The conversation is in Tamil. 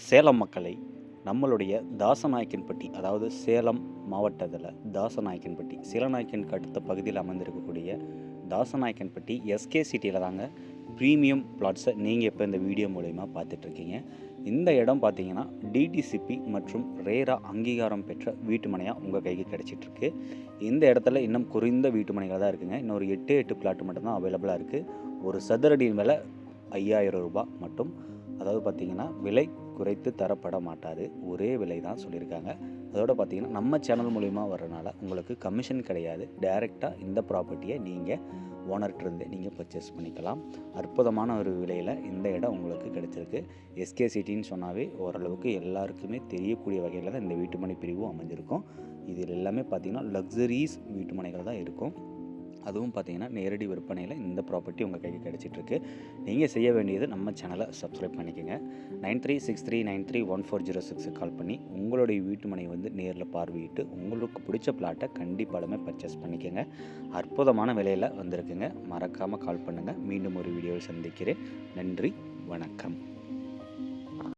சேலம் மக்களை நம்மளுடைய தாசநாயக்கன்பட்டி அதாவது சேலம் மாவட்டத்தில் தாசநாயக்கன்பட்டி சீலநாயக்கனுக்கு அடுத்த பகுதியில் அமைந்திருக்கக்கூடிய தாசநாயக்கன்பட்டி எஸ்கே சிட்டியில் தாங்க ப்ரீமியம் பிளாட்ஸை நீங்கள் இப்போ இந்த வீடியோ மூலயமா பார்த்துட்ருக்கீங்க. இந்த இடம் பார்த்தீங்கன்னா டிடிசிபி மற்றும் ரேரா அங்கீகாரம் பெற்ற வீட்டு மனையாக உங்கள் கைக்கு கிடச்சிட்ருக்கு. இந்த இடத்துல இன்னும் குறைந்த வீட்டு மனைகள் தான் இருக்குங்க. இன்னொரு எட்டு எட்டு பிளாட் மட்டும்தான் அவைலபிளாக இருக்குது ஒரு சதுரடியின் விலை ஐயாயிரம் ரூபாய் மட்டும். அதாவது பார்த்தீங்கன்னா விலை குறைத்து தரப்பட மாட்டாது. ஒரே விலை தான் சொல்லியிருக்காங்க. அதோட பார்த்தீங்கன்னா நம்ம சேனல் மூலிமா வர்றனால உங்களுக்கு கமிஷன் கிடையாது. டைரெக்டாக இந்த ப்ராப்பர்ட்டியை நீங்கள் ஓனர்கிட்டருந்து நீங்கள் பர்ச்சேஸ் பண்ணிக்கலாம். அற்புதமான ஒரு விலையில் இந்த இடம் உங்களுக்கு கிடைச்சிருக்கு. எஸ்கே சிட்டின்னு சொன்னாவே ஓரளவுக்கு எல்லாருக்குமே தெரியக்கூடிய வகையில் தான் இந்த வீட்டுமனை பிரிவும் அமைஞ்சிருக்கும். இதில் எல்லாமே பார்த்தீங்கன்னா லக்ஸரீஸ் வீட்டுமனைகள் தான் இருக்கும். அதுவும் பார்த்தீங்கன்னா நேரடி விற்பனையில் இந்த ப்ராப்பர்ட்டி உங்கள் கைக்கு கிடச்சிட்ருக்கு. நீங்கள் செய்ய வேண்டியது நம்ம சேனலை சப்ஸ்கிரைப் பண்ணிக்கோங்க. Nine three six three nine three one four zero சிக்ஸுக்கு கால் பண்ணி உங்களுடைய வீட்டு மனை வந்து நேரில் பார்வையிட்டு உங்களுக்கு பிடிச்ச பிளாட்டை கண்டிப்பாலுமே பர்ச்சேஸ் பண்ணிக்கோங்க. அற்புதமான விலையில் வந்திருக்குங்க. மறக்காமல் கால் பண்ணுங்கள் மீண்டும் ஒரு வீடியோவில் சந்திக்கிறேன். நன்றி வணக்கம்.